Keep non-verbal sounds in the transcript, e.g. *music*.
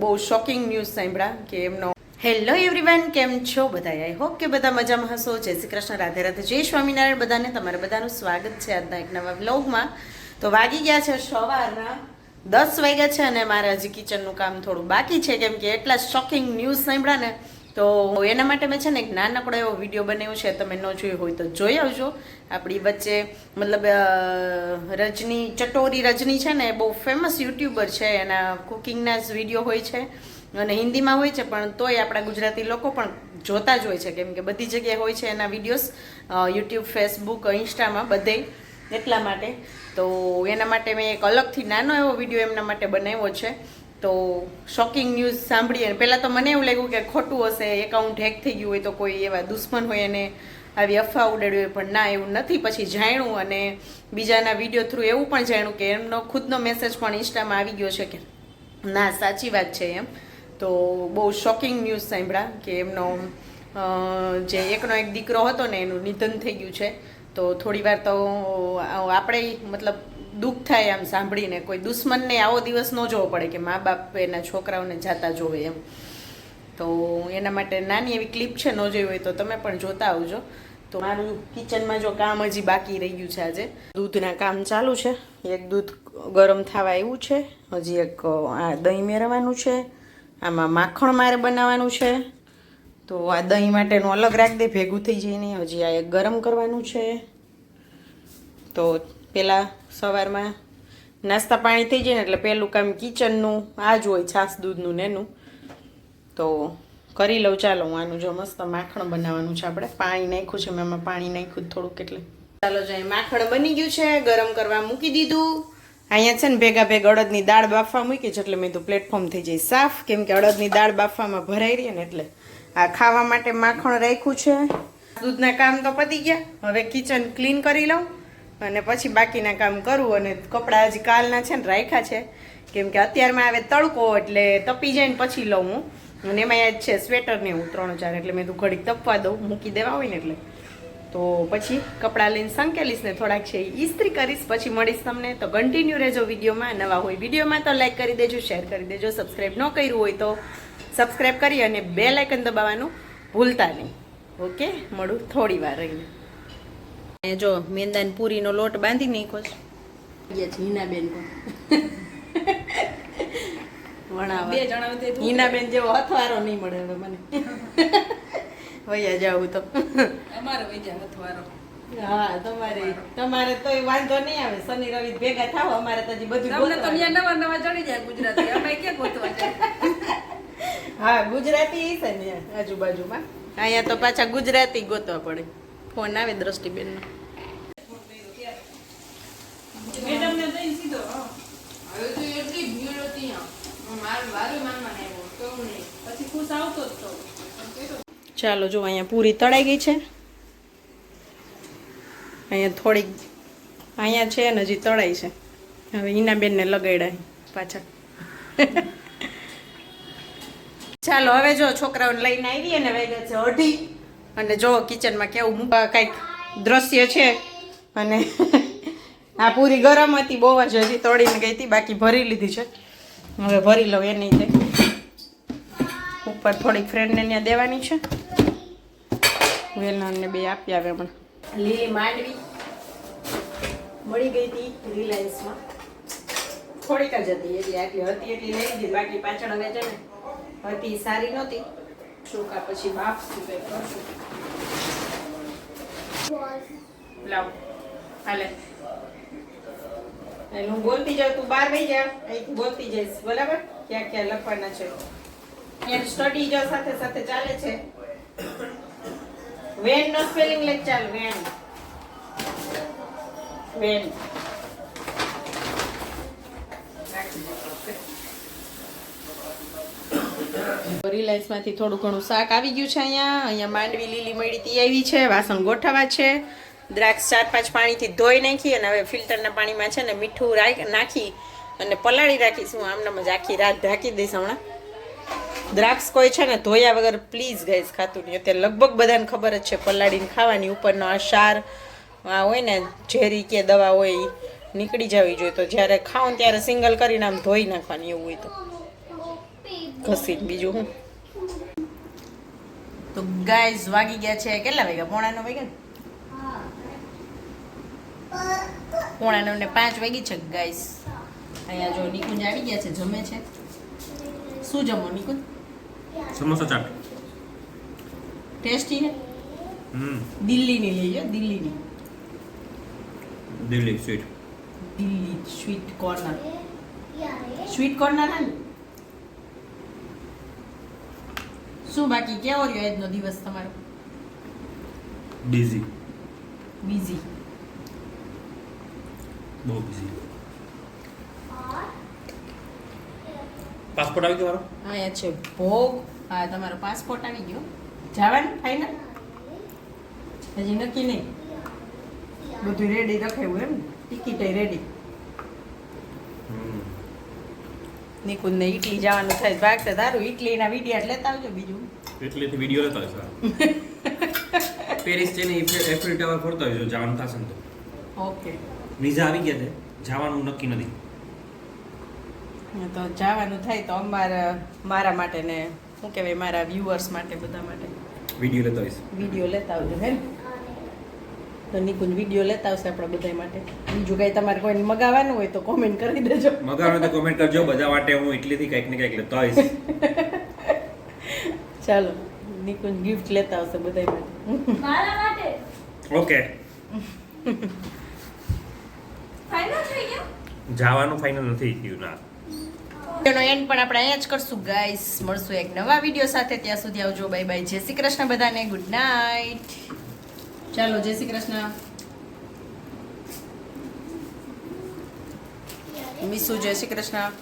બહુ shocking news સાંભળ્યા કે એમનો હેલો એવરીવન, કેમ છો બધા આઈ હોપ કે બધા મજામાં હશો. જય શ્રી કૃષ્ણ, રાધે રાધે, જય સ્વામિનારાયણ બધાને. તમારા બધાનું સ્વાગત છે આજના એક નવા વ્લોગમાં. તો વાગી ગયા છે સવારના દસ વાગ્યા છે અને મારે હજી કિચનનું કામ થોડું બાકી છે, કેમ કે એટલા શોકિંગ ન્યૂઝ સાંભળ્યા ને તો એના માટે મેં છે ને એક નાનકડો એવો વીડિયો બનાવ્યો છે, તમે ન જોયો હોય તો જોઈ આવજો. આપણી વચ્ચે મતલબ રજની, ચટોરી રજની છે ને બહુ ફેમસ યુટ્યુબર છે, એના કુકિંગના જ વીડિયો હોય છે અને હિન્દીમાં હોય છે, પણ તોય આપણા ગુજરાતી લોકો પણ જોતા જ હોય છે, કેમ કે બધી જગ્યાએ હોય છે એના વિડીયોઝ યુટ્યુબ ફેસબુક ઇન્સ્ટામાં બધે એટલા માટે. તો એના માટે મેં એક અલગથી નાનો એવો વીડિયો એમના માટે બનાવ્યો છે. તો શોકિંગ ન્યૂઝ સાંભળીએ પહેલાં તો મને એવું લાગ્યું કે ખોટું હશે એકાઉન્ટ હેક થઈ ગયું હોય તો કોઈ એવા દુશ્મન હોય એને આવી અફવા ઉડાડવી હોય, પણ ના, એવું નથી. પછી જાણ્યું અને બીજાના વીડિયો થ્રુ એવું પણ જાણ્યું કે એમનો ખુદનો મેસેજ પણ ઇન્સ્ટામાં આવી ગયો છે કે ના, સાચી વાત છે એમ. તો બહુ શોકિંગ ન્યૂઝ સાંભળ્યા કે એમનો જે એકનો એક દીકરો હતો ને, એનું નિધન થઈ ગયું છે. તો થોડી વાર તો આપણે, મતલબ દુઃખ થાય આમ સાંભળીને. કોઈ દુશ્મનને આવો દિવસ ન જોવો પડે કે મા બાપ એના છોકરાઓને જાતા જોવે એમ. તો એના માટે નાની એવી ક્લિપ છે, ન જોઈ હોય તો તમે પણ જોતા આવજો. તો મારું કિચનમાં જો કામ હજી બાકી રહી ગયું છે આજે. દૂધના કામ ચાલુ છે. એક દૂધ ગરમ થવા આવ્યું છે. હજી એક આ દહીં મેળવવાનું છે. આમાં માખણ મારે બનાવવાનું છે. તો આ દહીં માટેનું અલગ રાખી દે, ભેગું થઈ જાય નહીં હજી આ એક ગરમ કરવાનું છે. તો પહેલાં સવારમાં નાસ્તા પાણી થઈ જાય ને એટલે પહેલું કામ કિચનનું આ જ હોય છાશ દૂધનું ને એનું. તો કરી લઉં, ચાલો હું આનું જો મસ્ત માખણ બનાવવાનું છે આપણે. પાણી નાખ્યું છે, મેં એમાં પાણી નાખ્યું થોડુંક એટલે. ચાલો જો માખણ બની ગયું છે, ગરમ કરવા મૂકી દીધું. અહીંયા છે ને ભેગા ભેગા અડદની દાળ બાફવા મૂકી છે, એટલે મેં તો પ્લેટફોર્મ થઈ જાય સાફ, કેમ કે અડદની દાળ બાફવામાં ભરાઈ રહી ને એટલે આ ખાવા માટે માખણ રાખ્યું છે. દૂધના કામ તો પતી ગયા. હવે કિચન ક્લીન કરી લઉં. અને પછી બાકીના કામ કરું અને કપડાં હજી કાલના છે ને રાખ્યા છે. કેમ કે અત્યારમાં આવે તડકો એટલે તપી જાય ને પછી લઉં હું. અને એમાં યાદ છે, સ્વેટર ને એવું ત્રણ ચાર એટલે મેં તું ઘડીક તપવા દઉં, મૂકી દેવા હોય ને એટલે. તો પછી કપડાં લઈને સંકેલીશ ને થોડાક છે ઇસ્ત્રી કરીશ, પછી મળીશ તમને. તો કન્ટિન્યુ રહેજો વિડીયોમાં, નવા હોય વિડીયોમાં તો લાઈક કરી દેજો શેર કરી દેજો સબસ્ક્રાઈબ ન કર્યું હોય તો સબસ્ક્રાઈબ કરી અને બે લાઇકન દબાવવાનું ભૂલતા નહીં. ઓકે મળું થોડી વાર રહીને. જો મેંદાની પૂરીનો લોટ બાંધી નાખ્યો છે. હિનાબેન પણ. હિનાબેન જેવો અથવારો નહીં મળે હવે મને. વૈયા જાવું તો. અમારે વૈયા અથવારો હા તમારે તમારે તો વાંધો નહીં આવે. શનિ રવિ ભેગા થાવ અમારે તો હજી બધું તમને તો અહીંયા નવા નવા ચડી જાય ગુજરાતી. અમે ગોતવા હા ગુજરાતી છે ને આજુબાજુમાં. અહીંયા તો પાછા ગુજરાતી ગોતવા પડે. ફોન આવે દ્રષ્ટિબેનનો. ચાલો જો અહીંયા પૂરી તળાઈ ગઈ છે. અહીંયા થોડીક અહીંયા છે ને હજી તળાઈ છે. હવે હિનાબેનને લગાડ્યા પાછા. ચાલો હવે જો છોકરાઓને લઈને આવી ને વાગ્યા છે અઢી. અને જો કિચનમાં કેવું કંઈક દ્રશ્ય છે અને *laughs* આ પૂરી ગરમ હતી, બહુ જ હજી તળીને ગઈ હતી, બાકી ભરી લીધી છે. હવે ભરી લઉં એની તે ઉપર થોડીક ફ્રેન્ડને ત્યાં દેવાની છે. વેલણને બે આપી આવે હમણાં. લીલી માંડવી મળી ગઈ હતી રિલાયન્સમાં. થોડીક જ હતી, એટલી આટલી હતી, એટલી લઈ લીધી, બાકી પાછળ હવે છે ને, હતી સારી નહોતી. ચોખા પછી બાફશું કઈ કરશું લાવ. હાલે. એટલે હું બોલતી જાઉં, તું બહાર વહી જા. અહીંથી બોલતી જઈશ, બરાબર? ક્યાં ક્યાં લખવાના છે? એમ સ્ટડી જો સાથે સાથે ચાલે છે. વેન નો સ્પેલિંગ લેખ, ચાલ, વેન. વેન. રિલાયન્સમાંથી થોડું ઘણું શાક આવી ગયું છે અહીંયા. અહીંયા માંડવી લીલી મળી તી આવી છે, વાસણ ગોઠવવા છે. દ્રાક્ષ ચાર પાંચ પાણીથી ધોઈ નાખી અને હવે ફિલ્ટરના પાણીમાં છે ને મીઠું રાખ- નાખી અને પલાળી રાખીશું. આમનામ જ આખી રાત ઢાંકી દઈશ હમણાં. દ્રાક્ષ કોઈ છે ને ધોયા વગર પ્લીઝ ગઈશ ખાતું નહીં. અત્યારે લગભગ બધાને ખબર જ છે પલાળીને ખાવાની ઉપરનો આ શાર, આ હોય ને ઝેરી કે દવા હોય નીકળી જવી જોઈએ. તો જ્યારે ખાઉં ત્યારે સિંગલ કરીને આમ ધોઈ નાખવાની એવું હોય તો. ઘસી બીજું હું? તો ગાઈઝ વાગી ગયા છે કેટલા વાગ્યા? પોણા નવ વાગ્યા ને? પોણા નવ ને પાંચ વાગી છે ગાઈઝ અહીંયા જો નિકુંજ આવી ગયા છે જમે છે. શું જમો નિકુંજ? સમોસા ચાટ. ટેસ્ટી ને દિલ્હીની લઈ દિલ્હીની. Delhi sweet. Delhi sweet corner. Sweet corner ને? શું બાકી? કેવો રહ્યો આજનો દિવસ તમારો? બિઝી બિઝી બહુ બિઝી પાસપોર્ટ આવી ગયો મારો? અહીંયા છે. ભોગ. હા તમારો પાસપોર્ટ આવી ગયો. જવાનું ફાઈનલ હજી નક્કી નહીં? બધું રેડી રખાયું એમ? ટિકિટ રેડી હમ. નિકુંજ ને ઇટલી જવાનું થાય ભાગ તો તારું ઇટલીના વીડિયો લેતા આવજો બીજું. ઇટલીથી વીડિયો લેતા આવજો પેરિસ જઈને એફિલ ટાવર ફરતો હોય જો જવાનું થશે તો. ઓકે. વિઝા આવી ગયા છે. જવાનું નક્કી નથી. તો જવાનું થાય તો અમારા મારા માટે ને શું કહેવાય મારા વ્યુઅર્સ માટે બધા માટે. વીડિયો લેતા આવીશ. વીડિયો લેતા આવજો હે ને તો નિકુંજ વીડિયો લેતા આવશે આપણા બધા માટે. બીજું કંઈ તમારે કોઈને મગાવવાનું હોય તો કોમેન્ટ કરી દેજો. મગાવવાનું તો કોમેન્ટ કરજો. બધા માટે હું ઇટલીથી કંઈક ને કંઈક લેતો આવીશ *laughs* ચાલો નિકુંજ ગિફ્ટ લેતા આવશે બધા માટે. મારા માટે? ઓકે. ફાઇનલ થઈ ગયો? જવાનું ફાઇનલ નથી થયું ના. વિડીયોનો એન્ડ પણ આપણે અહીંયા જ કરશું ગાઈસ મળશું એક નવા વીડિયો સાથે. ત્યાં સુધી આવજો. બાય બાય જય શ્રી કૃષ્ણ બધાને. ગુડ નાઇટ ચાલો જય શ્રી કૃષ્ણ. મિસુ જય શ્રી કૃષ્ણ.